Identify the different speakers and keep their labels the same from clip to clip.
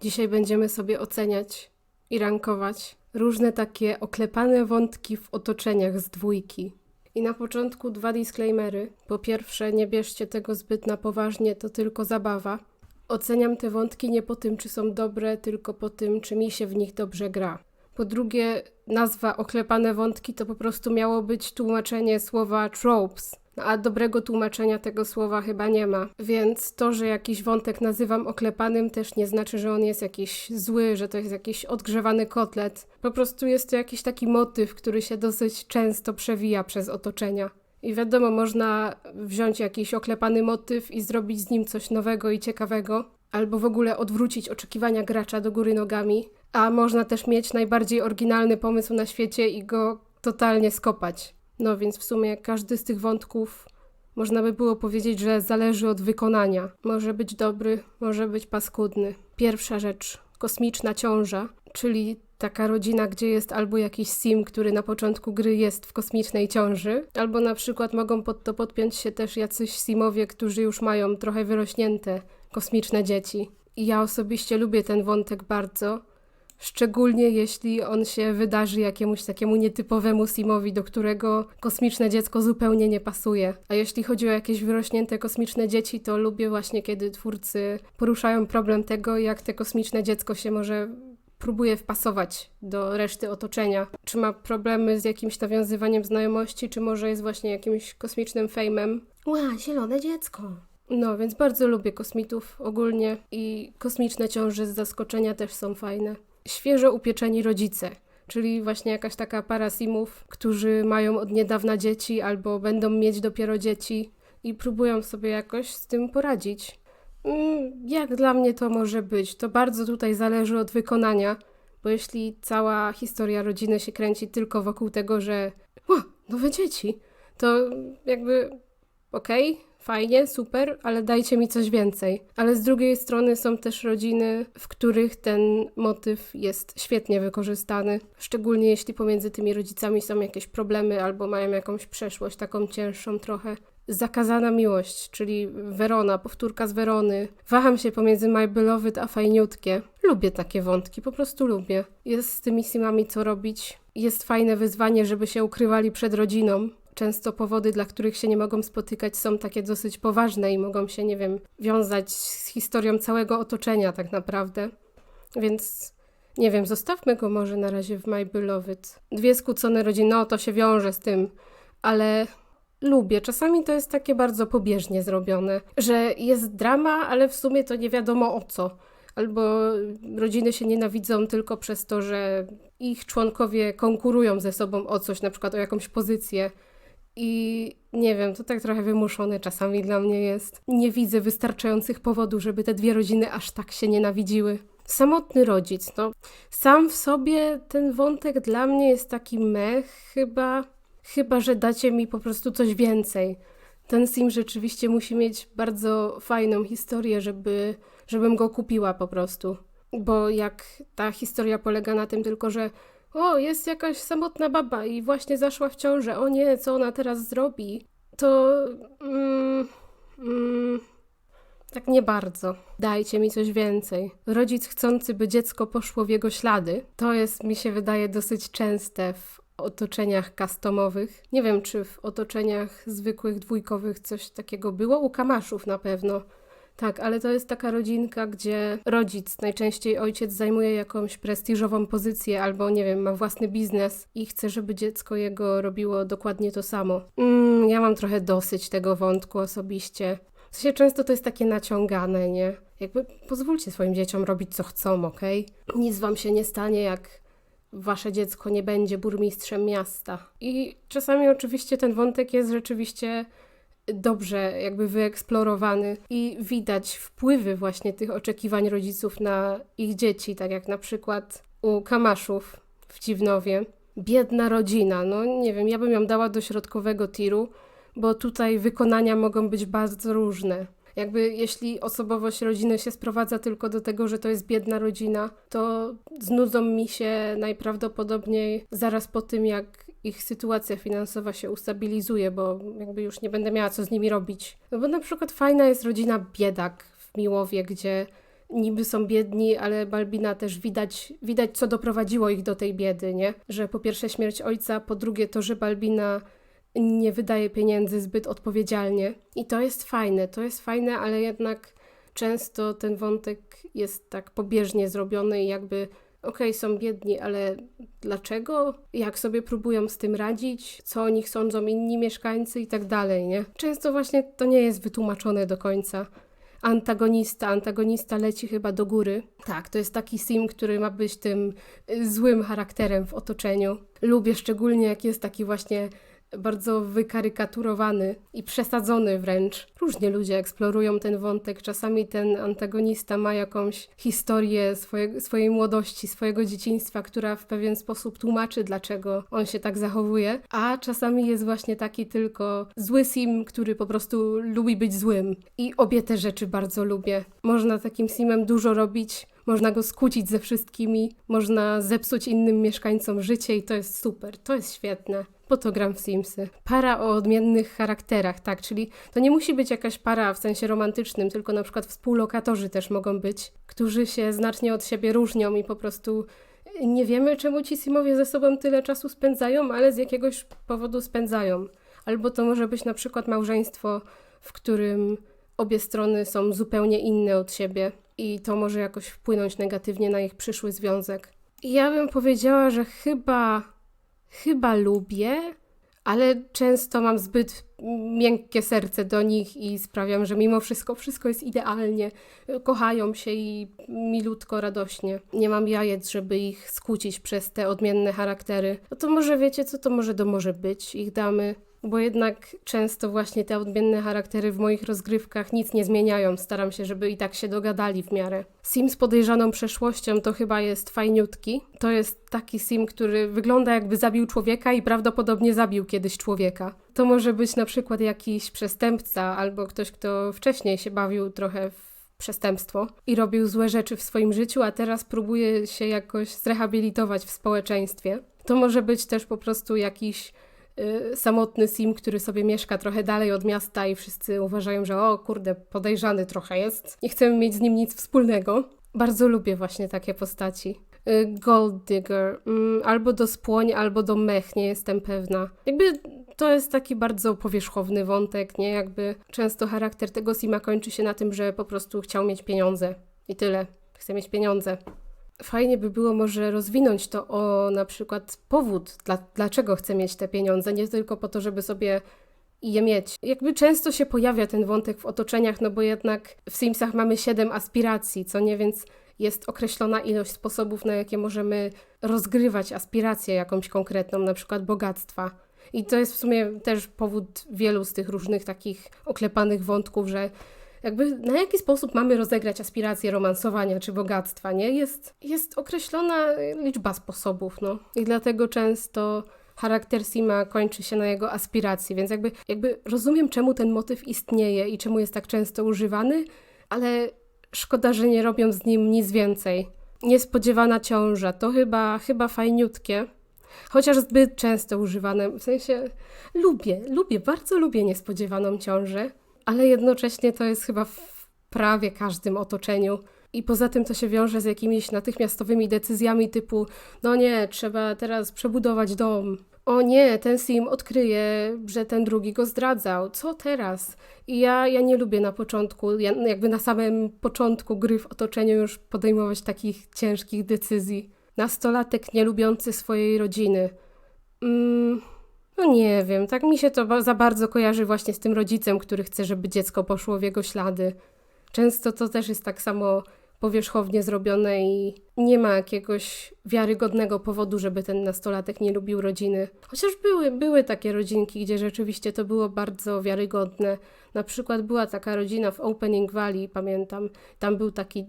Speaker 1: Dzisiaj będziemy sobie oceniać i rankować różne takie oklepane wątki w otoczeniach z dwójki. I na początku dwa disclaimery. Po pierwsze, nie bierzcie tego zbyt na poważnie, to tylko zabawa. Oceniam te wątki nie po tym, czy są dobre, tylko po tym, czy mi się w nich dobrze gra. Po drugie, nazwa oklepane wątki to po prostu miało być tłumaczenie słowa tropes, a dobrego tłumaczenia tego słowa chyba nie ma. Więc to, że jakiś wątek nazywam oklepanym, też nie znaczy, że on jest jakiś zły, że to jest jakiś odgrzewany kotlet. Po prostu jest to jakiś taki motyw, który się dosyć często przewija przez otoczenia. I wiadomo, można wziąć jakiś oklepany motyw i zrobić z nim coś nowego i ciekawego, albo w ogóle odwrócić oczekiwania gracza do góry nogami, a można też mieć najbardziej oryginalny pomysł na świecie i go totalnie skopać. No więc w sumie każdy z tych wątków można by było powiedzieć, że zależy od wykonania. Może być dobry, może być paskudny. Pierwsza rzecz kosmiczna ciąża, czyli taka rodzina, gdzie jest albo jakiś sim, który na początku gry jest w kosmicznej ciąży, albo na przykład mogą pod to podpiąć się też jacyś simowie, którzy już mają trochę wyrośnięte kosmiczne dzieci. I ja osobiście lubię ten wątek bardzo, szczególnie jeśli on się wydarzy jakiemuś takiemu nietypowemu simowi, do którego kosmiczne dziecko zupełnie nie pasuje. A jeśli chodzi o jakieś wyrośnięte kosmiczne dzieci, to lubię właśnie, kiedy twórcy poruszają problem tego, jak te kosmiczne dziecko się może próbuje wpasować do reszty otoczenia. Czy ma problemy z jakimś nawiązywaniem znajomości, czy może jest właśnie jakimś kosmicznym fejmem. Ła, zielone dziecko. No, więc bardzo lubię kosmitów ogólnie i kosmiczne ciąże z zaskoczenia też są fajne. Świeżo upieczeni rodzice, czyli właśnie jakaś taka para simów, którzy mają od niedawna dzieci albo będą mieć dopiero dzieci i próbują sobie jakoś z tym poradzić. Mm, Jak dla mnie to może być? To bardzo tutaj zależy od wykonania, bo jeśli cała historia rodziny się kręci tylko wokół tego, że o, nowe dzieci, to jakby okej, fajnie, super, ale dajcie mi coś więcej. Ale z drugiej strony są też rodziny, w których ten motyw jest świetnie wykorzystany, szczególnie jeśli pomiędzy tymi rodzicami są jakieś problemy albo mają jakąś przeszłość taką cięższą trochę. Zakazana miłość, czyli Werona, powtórka z Werony. Waham się pomiędzy My Beloved a Fajniutkie. Lubię takie wątki, po prostu lubię. Jest z tymi simami co robić. Jest fajne wyzwanie, żeby się ukrywali przed rodziną. Często powody, dla których się nie mogą spotykać, są takie dosyć poważne i mogą się, nie wiem, wiązać z historią całego otoczenia, tak naprawdę. Więc nie wiem, zostawmy go może na razie w My Beloved. Dwie skłócone rodziny, no to się wiąże z tym, ale lubię. Czasami to jest takie bardzo pobieżnie zrobione, że jest drama, ale w sumie to nie wiadomo o co. Albo rodziny się nienawidzą tylko przez to, że ich członkowie konkurują ze sobą o coś, na przykład o jakąś pozycję. I nie wiem, to tak trochę wymuszone czasami dla mnie jest. Nie widzę wystarczających powodów, żeby te dwie rodziny aż tak się nienawidziły. Samotny rodzic, no sam w sobie ten wątek dla mnie jest taki mech chyba, chyba że dacie mi po prostu coś więcej. Ten sim rzeczywiście musi mieć bardzo fajną historię, żeby, żebym go kupiła po prostu. Bo jak ta historia polega na tym tylko, że o, jest jakaś samotna baba i właśnie zaszła w ciążę, o nie, co ona teraz zrobi, to mm, mm, tak nie bardzo. Dajcie mi coś więcej. Rodzic chcący, by dziecko poszło w jego ślady, to jest, mi się wydaje, dosyć częste w otoczeniach customowych. Nie wiem, czy w otoczeniach zwykłych, dwójkowych coś takiego było. U kamaszów na pewno. Tak, ale to jest taka rodzinka, gdzie rodzic, najczęściej ojciec, zajmuje jakąś prestiżową pozycję albo, nie wiem, ma własny biznes i chce, żeby dziecko jego robiło dokładnie to samo. Mm, ja mam trochę dosyć tego wątku osobiście. W sensie często to jest takie naciągane, nie? Jakby pozwólcie swoim dzieciom robić co chcą, okej? Nic wam się nie stanie, jak wasze dziecko nie będzie burmistrzem miasta. I czasami oczywiście ten wątek jest rzeczywiście dobrze jakby wyeksplorowany i widać wpływy właśnie tych oczekiwań rodziców na ich dzieci, tak jak na przykład u Kamaszów w Dziwnowie. Biedna rodzina, no nie wiem, ja bym ją dała do środkowego tiru, bo tutaj wykonania mogą być bardzo różne. Jakby jeśli osobowość rodziny się sprowadza tylko do tego, że to jest biedna rodzina, to znudzą mi się najprawdopodobniej zaraz po tym, jak ich sytuacja finansowa się ustabilizuje, bo jakby już nie będę miała co z nimi robić. No bo na przykład fajna jest rodzina biedak w Miłowie, gdzie niby są biedni, ale Balbina też widać, widać, co doprowadziło ich do tej biedy, nie? Że po pierwsze śmierć ojca, po drugie to, że Balbina nie wydaje pieniędzy zbyt odpowiedzialnie. I to jest fajne, to jest fajne, ale jednak często ten wątek jest tak pobieżnie zrobiony i jakby okej, są biedni, ale dlaczego? Jak sobie próbują z tym radzić? Co o nich sądzą inni mieszkańcy i tak dalej, nie? Często właśnie to nie jest wytłumaczone do końca. Antagonista, antagonista leci chyba do góry. Tak, to jest taki sim, który ma być tym y, złym charakterem w otoczeniu. Lubię szczególnie, jak jest taki właśnie bardzo wykarykaturowany i przesadzony wręcz. Różnie ludzie eksplorują ten wątek. Czasami ten antagonista ma jakąś historię swoje, swojej młodości, swojego dzieciństwa, która w pewien sposób tłumaczy, dlaczego on się tak zachowuje, a czasami jest właśnie taki tylko zły sim, który po prostu lubi być złym. I obie te rzeczy bardzo lubię. Można takim simem dużo robić, można go skłócić ze wszystkimi, można zepsuć innym mieszkańcom życie i to jest super, to jest świetne. Po to gram w Simsy. Para o odmiennych charakterach, tak, czyli to nie musi być jakaś para w sensie romantycznym, tylko na przykład współlokatorzy też mogą być, którzy się znacznie od siebie różnią i po prostu nie wiemy, czemu ci Simowie ze sobą tyle czasu spędzają, ale z jakiegoś powodu spędzają. Albo to może być na przykład małżeństwo, w którym obie strony są zupełnie inne od siebie i to może jakoś wpłynąć negatywnie na ich przyszły związek. Ja bym powiedziała, że chyba, chyba lubię, ale często mam zbyt miękkie serce do nich i sprawiam, że mimo wszystko wszystko jest idealnie. Kochają się i milutko, radośnie. Nie mam jajec, żeby ich skłócić przez te odmienne charaktery. No to może wiecie, co to może do może być, ich damy bo jednak często właśnie te odmienne charaktery w moich rozgrywkach nic nie zmieniają. Staram się, żeby i tak się dogadali w miarę. Sim z podejrzaną przeszłością to chyba jest fajniutki. To jest taki sim, który wygląda jakby zabił człowieka i prawdopodobnie zabił kiedyś człowieka. To może być na przykład jakiś przestępca albo ktoś, kto wcześniej się bawił trochę w przestępstwo i robił złe rzeczy w swoim życiu, a teraz próbuje się jakoś zrehabilitować w społeczeństwie. To może być też po prostu jakiś samotny sim, który sobie mieszka trochę dalej od miasta i wszyscy uważają, że o kurde, podejrzany trochę jest. Nie chcemy mieć z nim nic wspólnego. Bardzo lubię właśnie takie postaci. Y, Gold Digger, mm, albo do spłoń, albo do mech, nie jestem pewna. Jakby to jest taki bardzo powierzchowny wątek, nie? Jakby często charakter tego Sima kończy się na tym, że po prostu chciał mieć pieniądze. I tyle. Chce mieć pieniądze fajnie by było może rozwinąć to o na przykład powód, dla, dlaczego chcę mieć te pieniądze, nie tylko po to, żeby sobie je mieć. Jakby często się pojawia ten wątek w otoczeniach, no bo jednak w Simsach mamy siedem aspiracji, co nie, więc jest określona ilość sposobów, na jakie możemy rozgrywać aspirację jakąś konkretną, na przykład bogactwa. I to jest w sumie też powód wielu z tych różnych takich oklepanych wątków, że jakby na jaki sposób mamy rozegrać aspiracje romansowania czy bogactwa, nie? Jest, jest określona liczba sposobów, no. I dlatego często charakter Sima kończy się na jego aspiracji, więc jakby, jakby rozumiem, czemu ten motyw istnieje i czemu jest tak często używany, ale szkoda, że nie robią z nim nic więcej. Niespodziewana ciąża to chyba, chyba fajniutkie, chociaż zbyt często używane. W sensie lubię, lubię, bardzo lubię niespodziewaną ciążę ale jednocześnie to jest chyba w prawie każdym otoczeniu. I poza tym to się wiąże z jakimiś natychmiastowymi decyzjami typu: no nie, trzeba teraz przebudować dom. O nie, ten sim odkryje, że ten drugi go zdradzał. Co teraz? I ja, ja nie lubię na początku, jakby na samym początku gry w otoczeniu już podejmować takich ciężkich decyzji. Nastolatek nie lubiący swojej rodziny. Mm, no nie wiem, tak mi się to za bardzo kojarzy właśnie z tym rodzicem, który chce, żeby dziecko poszło w jego ślady. Często to też jest tak samo powierzchownie zrobione i nie ma jakiegoś wiarygodnego powodu, żeby ten nastolatek nie lubił rodziny. Chociaż były, były takie rodzinki, gdzie rzeczywiście to było bardzo wiarygodne. Na przykład była taka rodzina w Opening Valley, pamiętam. Tam był taki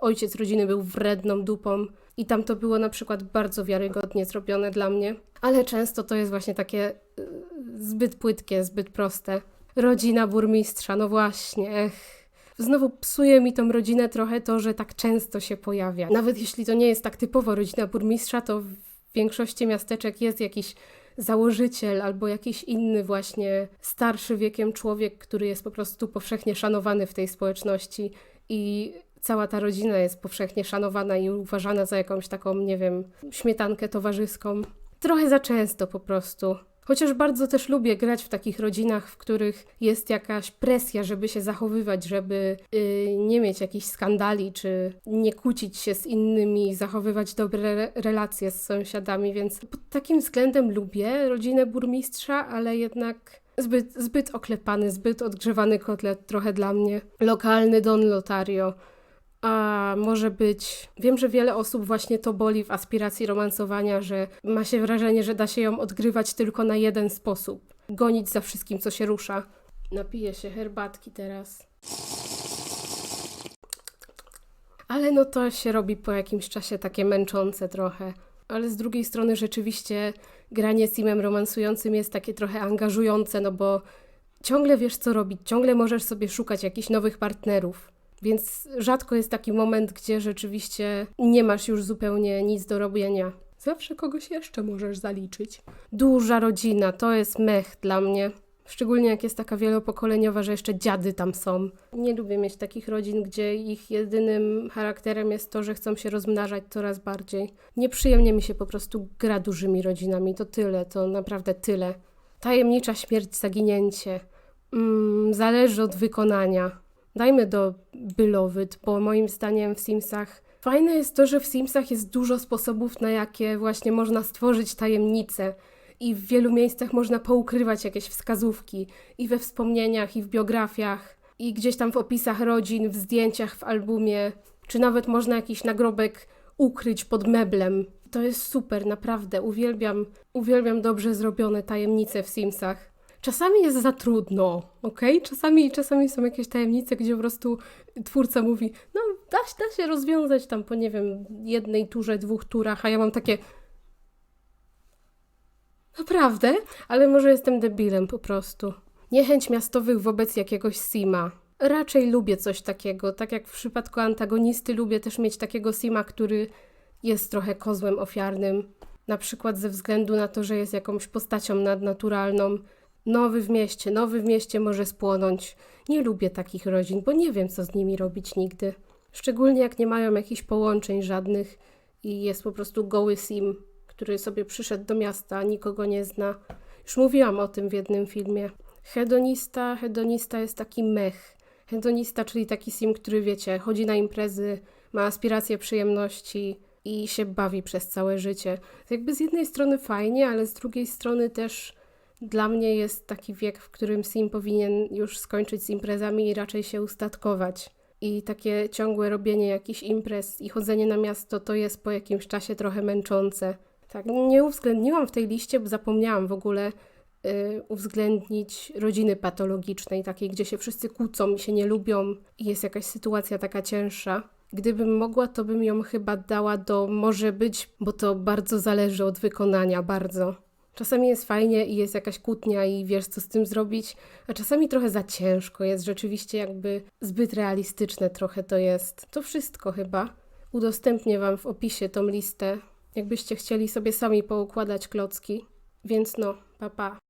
Speaker 1: ojciec rodziny, był wredną dupą i tam to było na przykład bardzo wiarygodnie zrobione dla mnie. Ale często to jest właśnie takie y, zbyt płytkie, zbyt proste. Rodzina burmistrza, no właśnie, ech znowu psuje mi tą rodzinę trochę to, że tak często się pojawia. Nawet jeśli to nie jest tak typowo rodzina burmistrza, to w większości miasteczek jest jakiś założyciel albo jakiś inny właśnie starszy wiekiem człowiek, który jest po prostu powszechnie szanowany w tej społeczności i cała ta rodzina jest powszechnie szanowana i uważana za jakąś taką, nie wiem, śmietankę towarzyską. Trochę za często po prostu. Chociaż bardzo też lubię grać w takich rodzinach, w których jest jakaś presja, żeby się zachowywać, żeby yy, nie mieć jakichś skandali, czy nie kłócić się z innymi, zachowywać dobre re- relacje z sąsiadami, więc pod takim względem lubię rodzinę burmistrza, ale jednak zbyt, zbyt oklepany, zbyt odgrzewany kotlet trochę dla mnie. Lokalny Don Lotario. A może być. Wiem, że wiele osób właśnie to boli w aspiracji romansowania, że ma się wrażenie, że da się ją odgrywać tylko na jeden sposób. Gonić za wszystkim, co się rusza. Napiję się herbatki teraz. Ale no to się robi po jakimś czasie takie męczące trochę. Ale z drugiej strony rzeczywiście granie simem romansującym jest takie trochę angażujące, no bo ciągle wiesz co robić, ciągle możesz sobie szukać jakichś nowych partnerów. Więc rzadko jest taki moment, gdzie rzeczywiście nie masz już zupełnie nic do robienia. Zawsze kogoś jeszcze możesz zaliczyć. Duża rodzina to jest mech dla mnie. Szczególnie jak jest taka wielopokoleniowa, że jeszcze dziady tam są. Nie lubię mieć takich rodzin, gdzie ich jedynym charakterem jest to, że chcą się rozmnażać coraz bardziej. Nieprzyjemnie mi się po prostu gra dużymi rodzinami. To tyle, to naprawdę tyle. Tajemnicza śmierć, zaginięcie. Mm, zależy od wykonania. Dajmy do Bylowyt, bo moim zdaniem w Simsach fajne jest to, że w Simsach jest dużo sposobów, na jakie właśnie można stworzyć tajemnice. I w wielu miejscach można poukrywać jakieś wskazówki i we wspomnieniach, i w biografiach, i gdzieś tam w opisach rodzin, w zdjęciach w albumie, czy nawet można jakiś nagrobek ukryć pod meblem. To jest super, naprawdę. Uwielbiam, uwielbiam dobrze zrobione tajemnice w Simsach. Czasami jest za trudno, ok? Czasami, czasami są jakieś tajemnice, gdzie po prostu twórca mówi, no da, da się rozwiązać tam po, nie wiem, jednej turze, dwóch turach, a ja mam takie... Naprawdę? Ale może jestem debilem po prostu. Niechęć miastowych wobec jakiegoś Sima. Raczej lubię coś takiego, tak jak w przypadku antagonisty lubię też mieć takiego Sima, który jest trochę kozłem ofiarnym. Na przykład ze względu na to, że jest jakąś postacią nadnaturalną. Nowy w mieście, nowy w mieście może spłonąć. Nie lubię takich rodzin, bo nie wiem, co z nimi robić nigdy. Szczególnie jak nie mają jakichś połączeń żadnych i jest po prostu goły sim, który sobie przyszedł do miasta, nikogo nie zna. Już mówiłam o tym w jednym filmie. Hedonista, hedonista jest taki mech. Hedonista, czyli taki sim, który wiecie, chodzi na imprezy, ma aspiracje przyjemności i się bawi przez całe życie. Jakby z jednej strony fajnie, ale z drugiej strony też dla mnie jest taki wiek, w którym sim powinien już skończyć z imprezami i raczej się ustatkować. I takie ciągłe robienie jakichś imprez i chodzenie na miasto to jest po jakimś czasie trochę męczące. Tak, nie uwzględniłam w tej liście, bo zapomniałam w ogóle y, uwzględnić rodziny patologicznej, takiej, gdzie się wszyscy kłócą i się nie lubią i jest jakaś sytuacja taka cięższa. Gdybym mogła, to bym ją chyba dała do może być, bo to bardzo zależy od wykonania, bardzo. Czasami jest fajnie i jest jakaś kłótnia i wiesz, co z tym zrobić, a czasami trochę za ciężko jest, rzeczywiście jakby zbyt realistyczne trochę to jest. To wszystko chyba. Udostępnię Wam w opisie tą listę, jakbyście chcieli sobie sami poukładać klocki. Więc no, pa pa.